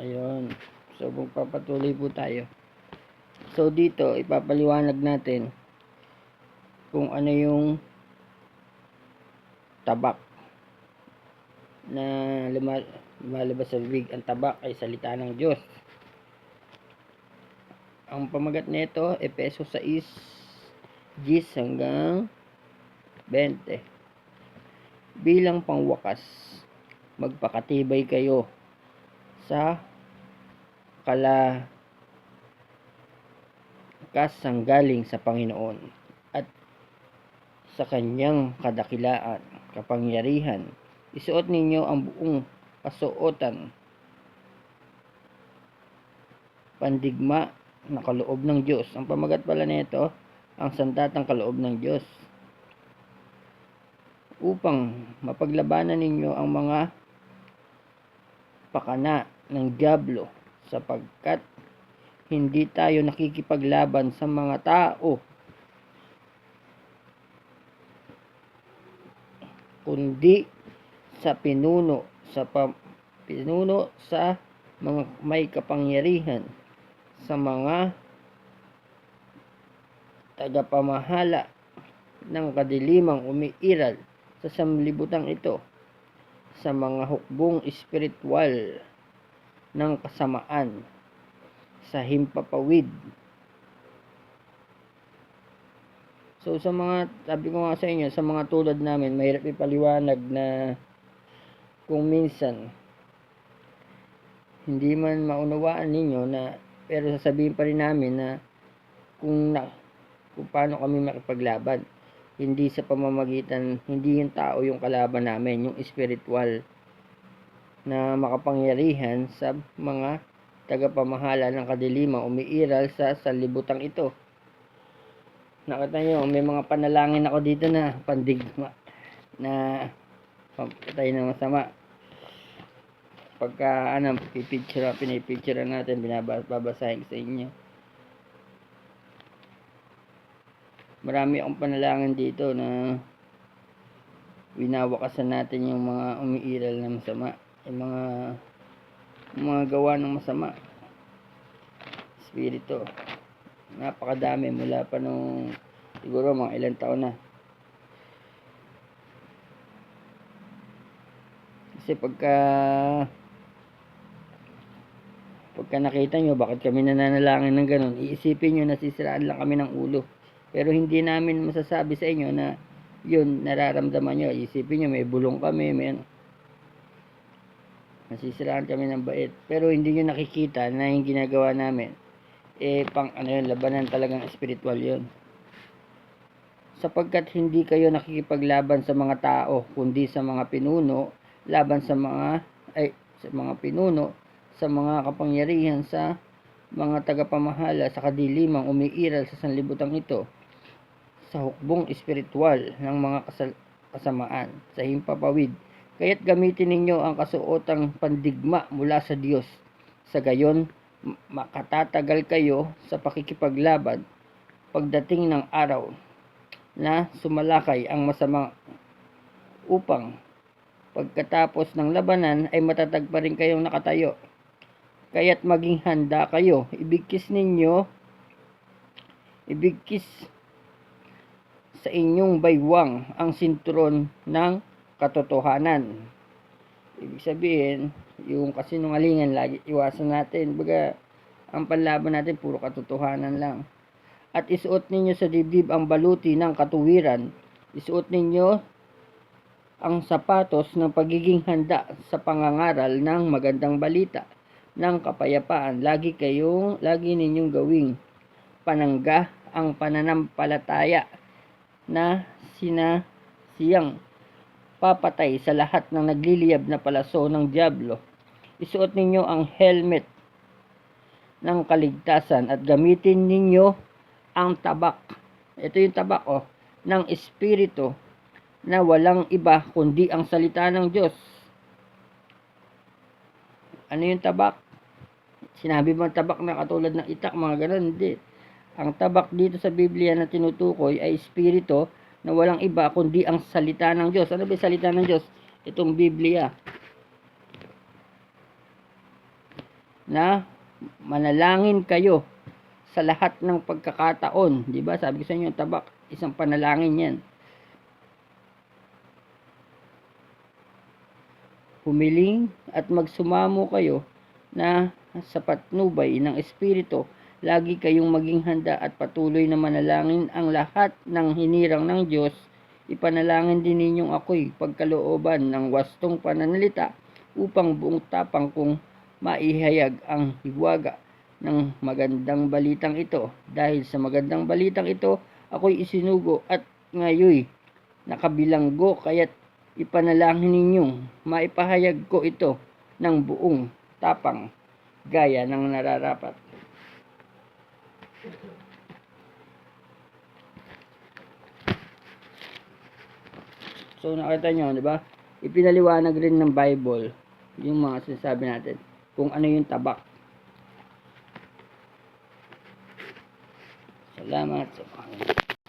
Ayun. So, magpapatuloy po tayo. So, dito, ipapaliwanag natin kung ano yung tabak na luma- lumalabas sa bibig. Ang tabak ay salita ng Diyos. Ang pamagat nito, Epeso 6, 10 hanggang 20. Bilang pangwakas, magpakatibay kayo sa kala kasang galing sa Panginoon at sa kanyang kadakilaan, kapangyarihan. Isuot ninyo ang buong kasuotan, pandigma na kaloob ng Diyos. Ang pamagat pala nito, ang sandatang kaloob ng Diyos. Upang mapaglabanan ninyo ang mga pakana ng Diablo sapagkat hindi tayo nakikipaglaban sa mga tao kundi sa pinuno sa pa, pinuno sa mga may kapangyarihan sa mga tagapamahala ng kadilimang umiiral sa sanlibutan ito sa mga hukbong espiritual ng kasamaan sa himpapawid. So sa mga, sabi ko nga sa inyo, sa mga tulad namin, mahirap ipaliwanag na kung minsan hindi man maunawaan ninyo na pero sasabihin pa rin namin na kung na kung paano kami makipaglaban hindi sa pamamagitan hindi yung tao yung kalaban namin yung spiritual na makapangyarihan sa mga tagapamahala ng kadiliman umiiral sa sanlibutan ito. Nakita nyo may mga panalangin ako dito na pandigma na pampatay ng masama. Pagka ano pipicture pinipicture natin binababasahin sa inyo. Marami akong panalangin dito na winawakasan natin yung mga umiiral na masama yung mga mga gawa ng masama. Spirito napakadami mula pa nung siguro mga ilang taon na. Kasi pagka pagka nakita nyo bakit kami nananalangin ng ganun? Iisipin nyo nasisiraan lang kami ng ulo. Pero hindi namin masasabi sa inyo na yun nararamdaman nyo. Isipin nyo may bulong kami may ano nasisiraan kami ng bait. Pero hindi nyo nakikita na yung ginagawa namin eh pang ano yun labanan talagang spiritual yun. Sapagkat hindi kayo nakikipaglaban sa mga tao kundi sa mga pinuno laban sa mga ay sa mga pinuno sa mga kapangyarihan sa mga tagapamahala sa kadilimang umiiral sa sanlibutan ito sa hukbong espiritual ng mga kasamaan sa himpapawid kaya't gamitin ninyo ang kasuotang pandigma mula sa Diyos sa gayon makatatagal kayo sa pakikipaglaban pagdating ng araw na sumalakay ang masama upang pagkatapos ng labanan ay matatag pa rin kayong nakatayo. Kaya't maging handa kayo. Ibigkis ninyo, ibigkis sa inyong baywang ang sinturon ng katotohanan. Ibig sabihin, yung kasinungalingan lagi iwasan natin. Baga, ang panlaban natin puro katotohanan lang. At isuot ninyo sa dibdib ang baluti ng katuwiran. Isuot ninyo ang sapatos ng pagiging handa sa pangangaral ng magandang balita ng kapayapaan. Lagi kayong, lagi ninyong gawing panangga ang pananampalataya na sina siyang papatay sa lahat ng nagliliyab na palaso ng Diablo. Isuot ninyo ang helmet ng kaligtasan at gamitin ninyo ang tabak. Ito yung tabak oh, ng espiritu na walang iba kundi ang salita ng Diyos. Ano yung tabak? Sinabi bang tabak na katulad ng itak, mga ganun? Hindi. Ang tabak dito sa Biblia na tinutukoy ay espiritu na walang iba kundi ang salita ng Diyos. Ano ba yung salita ng Diyos? Itong Biblia. na manalangin kayo sa lahat ng pagkakataon. Di ba? Sabi ko sa inyo, tabak, isang panalangin yan. Humiling at magsumamo kayo na sa patnubay ng Espiritu, lagi kayong maging handa at patuloy na manalangin ang lahat ng hinirang ng Diyos. Ipanalangin din ninyong ako'y pagkalooban ng wastong pananalita upang buong tapang kong maihayag ang hiwaga ng magandang balitang ito. Dahil sa magandang balitang ito, ako'y isinugo at ngayoy nakabilanggo kaya't ipanalangin ninyong maipahayag ko ito ng buong tapang gaya ng nararapat. So nakita nyo, di ba? Ipinaliwanag rin ng Bible yung mga sinasabi natin kung ano yung tabak. Salamat sa mga